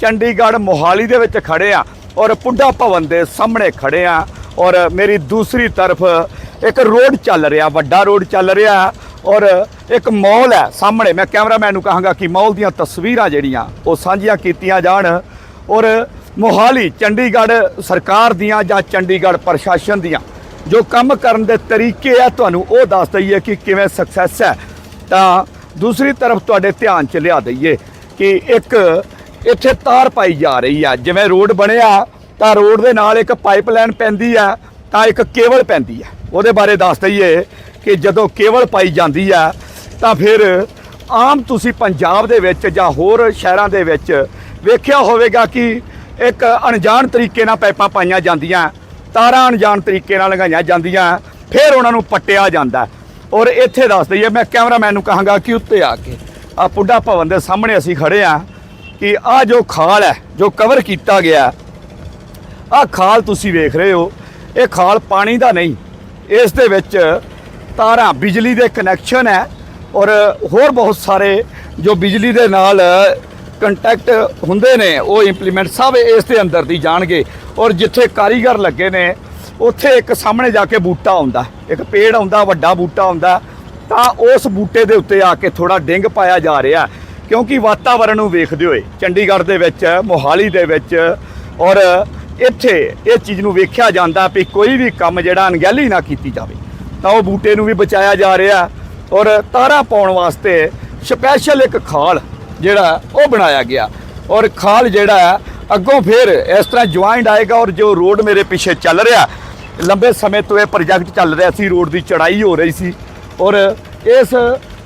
ਚੰਡੀਗੜ੍ਹ ਮੋਹਾਲੀ ਦੇ ਵਿੱਚ ਖੜੇ ਆ ਔਰ ਪੁੱਡਾ ਭਵਨ ਦੇ ਸਾਹਮਣੇ ਖੜੇ ਆ ਔਰ ਮੇਰੀ ਦੂਸਰੀ ਤਰਫ ਇੱਕ ਰੋਡ ਚੱਲ ਰਿਹਾ, ਵੱਡਾ ਰੋਡ ਚੱਲ ਰਿਹਾ ਔਰ ਇੱਕ ਮਾਲ ਹੈ ਸਾਹਮਣੇ। ਮੈਂ ਕੈਮਰਾਮੈਨ ਨੂੰ ਕਹਾਂਗਾ ਕਿ ਮੌਲ ਦੀਆਂ ਤਸਵੀਰਾਂ ਜਿਹੜੀਆਂ, ਉਹ ਸਾਂਝੀਆਂ ਕੀਤੀਆਂ ਜਾਣ ਔਰ ਮੋਹਾਲੀ, ਚੰਡੀਗੜ੍ਹ ਸਰਕਾਰ ਦੀਆਂ ਜਾਂ ਚੰਡੀਗੜ੍ਹ ਪ੍ਰਸ਼ਾਸਨ ਦੀਆਂ ਜੋ ਕੰਮ ਕਰਨ ਦੇ ਤਰੀਕੇ ਆ, ਤੁਹਾਨੂੰ ਉਹ ਦੱਸ ਦਈਏ ਕਿ ਕਿਵੇਂ ਸਕਸੈਸ ਹੈ। ਤਾਂ ਦੂਸਰੀ ਤਰਫ ਤੁਹਾਡੇ ਧਿਆਨ ਚ ਲਿਆ ਦਈਏ ਕਿ ਇੱਕ ਇੱਥੇ ਤਾਰ ਪਾਈ ਜਾ ਰਹੀ ਆ। ਜਿਵੇਂ ਰੋਡ ਬਣਿਆ, ਤਾਂ ਰੋਡ ਦੇ ਨਾਲ ਇੱਕ ਪਾਈਪਲਾਈਨ ਪੈਂਦੀ ਆ, ਤਾਂ ਇੱਕ ਕੇਬਲ ਪੈਂਦੀ ਆ। ਉਹਦੇ ਬਾਰੇ ਦੱਸ ਦਈਏ ਕਿ ਜਦੋਂ ਕੇਬਲ ਪਾਈ ਜਾਂਦੀ ਆ, ਤਾਂ ਫਿਰ ਆਮ ਤੁਸੀਂ ਪੰਜਾਬ ਦੇ ਵਿੱਚ ਜਾਂ ਹੋਰ ਸ਼ਹਿਰਾਂ ਦੇ ਵਿੱਚ ਵੇਖਿਆ ਹੋਵੇਗਾ ਕਿ ਇੱਕ ਅਣਜਾਣ ਤਰੀਕੇ ਨਾਲ ਪਾਈਪਾਂ ਪਾਈਆਂ ਜਾਂਦੀਆਂ, ਤਾਰਾਂ ਅਣਜਾਣ ਤਰੀਕੇ ਨਾਲ ਲਗਾਈਆਂ ਜਾਂਦੀਆਂ, ਫਿਰ ਉਹਨਾਂ ਨੂੰ ਪੱਟਿਆ ਜਾਂਦਾ। ਔਰ ਇੱਥੇ ਦੱਸ ਦਈਏ, ਮੈਂ ਕੈਮਰਾਮੈਨ ਨੂੰ ਕਹਾਂਗਾ ਕਿ ਉੱਤੇ ਆ ਕੇ ਆ ਪੁੱਡਾ ਭਵਨ ਦੇ ਸਾਹਮਣੇ ਅਸੀਂ ਖੜੇ ਆ ਕਿ ਆ ਜੋ ਖਾਲ ਹੈ, ਜੋ ਕਵਰ ਕੀਤਾ ਗਿਆ ਆ ਖਾਲ ਤੁਸੀਂ ਵੇਖ ਰਹੇ ਹੋ, ਇਹ ਖਾਲ ਪਾਣੀ ਦਾ ਨਹੀਂ, ਇਸ ਦੇ ਵਿੱਚ ਤਾਰਾਂ ਬਿਜਲੀ ਦੇ ਕਨੈਕਸ਼ਨ ਹੈ ਔਰ ਹੋਰ ਬਹੁਤ ਸਾਰੇ ਜੋ ਬਿਜਲੀ ਦੇ ਨਾਲ ਕੰਟੈਕਟ ਹੁੰਦੇ ਨੇ, ਉਹ ਇੰਪਲੀਮੈਂਟ ਸਭ ਇਸ ਦੇ ਅੰਦਰ ਦੀ ਜਾਣਗੇ ਔਰ ਜਿੱਥੇ ਕਾਰੀਗਰ ਲੱਗੇ ਨੇ, ਉੱਥੇ ਇੱਕ ਸਾਹਮਣੇ ਜਾ ਕੇ ਬੂਟਾ ਆਉਂਦਾ, ਇੱਕ ਪੇੜ ਆਉਂਦਾ, ਵੱਡਾ ਬੂਟਾ ਆਉਂਦਾ, ਤਾਂ ਉਸ ਬੂਟੇ ਦੇ ਉੱਤੇ ਆ ਕੇ ਥੋੜਾ ਡਿੰਗ ਪਾਇਆ ਜਾ ਰਿਹਾ। ਕਿਉਂਕਿ ਵਾਤਾਵਰਣ ਨੂੰ ਵੇਖਦੇ ਹੋਏ ਚੰਡੀਗੜ੍ਹ ਦੇ ਵਿੱਚ, ਮੋਹਾਲੀ ਦੇ ਵਿੱਚ ਔਰ ਇੱਥੇ ਇਹ ਚੀਜ਼ ਨੂੰ ਵੇਖਿਆ ਜਾਂਦਾ ਵੀ ਕੋਈ ਵੀ ਕੰਮ ਜਿਹੜਾ ਅਣਗਹਿਲੀ ਨਾ ਕੀਤੀ ਜਾਵੇ। ਤਾਂ ਉਹ ਬੂਟੇ ਨੂੰ ਵੀ ਬਚਾਇਆ ਜਾ ਰਿਹਾ ਔਰ ਤਾਰਾ ਪਾਉਣ ਵਾਸਤੇ ਸਪੈਸ਼ਲ ਇੱਕ ਖਾਲ ਜਿਹੜਾ ਉਹ ਬਣਾਇਆ ਗਿਆ ਔਰ ਖਾਲ ਜਿਹੜਾ ਅੱਗੋਂ ਫਿਰ ਇਸ ਤਰ੍ਹਾਂ ਜੁਆਇੰਟ ਆਏਗਾ ਔਰ ਜੋ ਰੋਡ ਮੇਰੇ ਪਿੱਛੇ ਚੱਲ ਰਿਹਾ, ਲੰਬੇ ਸਮੇਂ ਤੋਂ ਇਹ ਪ੍ਰੋਜੈਕਟ ਚੱਲ ਰਿਹਾ ਸੀ ਰੋਡ ਦੀ ਚੜਾਈ ਹੋ ਰਹੀ ਸੀ ਔਰ ਇਸ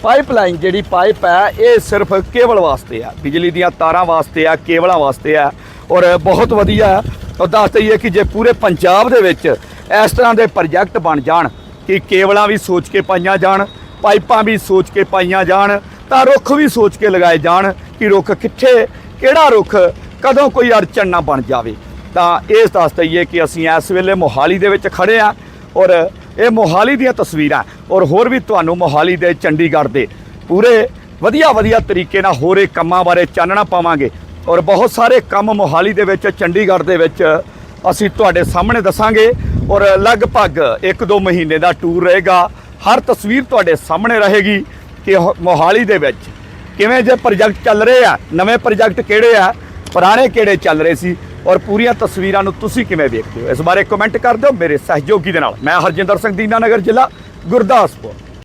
ਪਾਈਪਲਾਈਨ ਜਿਹੜੀ ਪਾਈਪ ਹੈ, ਇਹ ਸਿਰਫ ਕੇਬਲ ਵਾਸਤੇ ਆ ਬਿਜਲੀ ਦੀਆਂ ਤਾਰਾਂ ਵਾਸਤੇ ਆ ਕੇਬਲਾਂ ਵਾਸਤੇ ਆ ਔਰ ਬਹੁਤ ਵਧੀਆ ਔਰ ਦੱਸ ਦਈਏ ਕਿ ਜੇ ਪੂਰੇ ਪੰਜਾਬ ਦੇ ਵਿੱਚ ਇਸ ਤਰ੍ਹਾਂ ਦੇ ਪ੍ਰੋਜੈਕਟ ਬਣ ਜਾਣ ਕਿ ਕੇਬਲਾਂ ਵੀ ਸੋਚ ਕੇ ਪਾਈਆਂ ਜਾਣ, ਪਾਈਪਾਂ ਵੀ ਸੋਚ ਕੇ ਪਾਈਆਂ ਜਾਣ, ਤਾਂ ਰੁੱਖ ਵੀ ਸੋਚ ਕੇ ਲਗਾਏ ਜਾਣ ਕਿ ਰੁੱਖ ਕਿੱਥੇ, ਕਿਹੜਾ ਰੁੱਖ, ਕਦੋਂ ਕੋਈ ਅੜਚਣ ਨਾ ਬਣ ਜਾਵੇ। ਤਾਂ ਇਹ ਦੱਸ ਦਈਏ ਕਿ ਅਸੀਂ ਇਸ ਵੇਲੇ ਮੋਹਾਲੀ ਦੇ ਵਿੱਚ ਖੜੇ ਆ ਔਰ ਇਹ ਮੋਹਾਲੀ ਦੀਆਂ ਤਸਵੀਰਾਂ ਔਰ ਹੋਰ ਵੀ ਤੁਹਾਨੂੰ ਮੋਹਾਲੀ ਦੇ ਚੰਡੀਗੜ੍ਹ ਦੇ ਪੂਰੇ ਵਧੀਆ ਵਧੀਆ ਤਰੀਕੇ ਨਾਲ ਹੋਰ ਇਹ ਕੰਮਾਂ ਬਾਰੇ ਚਾਨਣਾ ਪਾਵਾਂਗੇ ਔਰ ਬਹੁਤ ਸਾਰੇ ਕੰਮ ਮੋਹਾਲੀ ਦੇ ਵਿੱਚ, ਚੰਡੀਗੜ੍ਹ ਦੇ ਵਿੱਚ ਅਸੀਂ ਤੁਹਾਡੇ ਸਾਹਮਣੇ ਦੱਸਾਂਗੇ ਔਰ ਲਗਭਗ 1-2 ਮਹੀਨੇ ਦਾ ਟੂਰ ਰਹੇਗਾ। ਹਰ ਤਸਵੀਰ ਤੁਹਾਡੇ ਸਾਹਮਣੇ ਰਹੇਗੀ ਕਿ ਮੋਹਾਲੀ ਦੇ ਵਿੱਚ ਕਿਵੇਂ ਜੇ ਪ੍ਰੋਜੈਕਟ ਚੱਲ ਰਹੇ ਆ, ਨਵੇਂ ਪ੍ਰੋਜੈਕਟ ਕਿਹੜੇ ਆ, ਪੁਰਾਣੇ ਕਿਹੜੇ ਚੱਲ ਰਹੇ ਸੀ ਔਰ ਪੂਰੀਆਂ ਤਸਵੀਰਾਂ ਨੂੰ ਤੁਸੀਂ ਕਿਵੇਂ ਵੇਖਦੇ ਹੋ? ਇਸ ਬਾਰੇ ਕਮੈਂਟ ਕਰ ਦਿਓ ਮੇਰੇ ਸਹਿਯੋਗੀ ਦੇ ਨਾਲ। ਮੈਂ ਹਰਜਿੰਦਰ ਸਿੰਘ ਦੀਨਾਨਗਰ ਜ਼ਿਲ੍ਹਾ ਗੁਰਦਾਸਪੁਰ।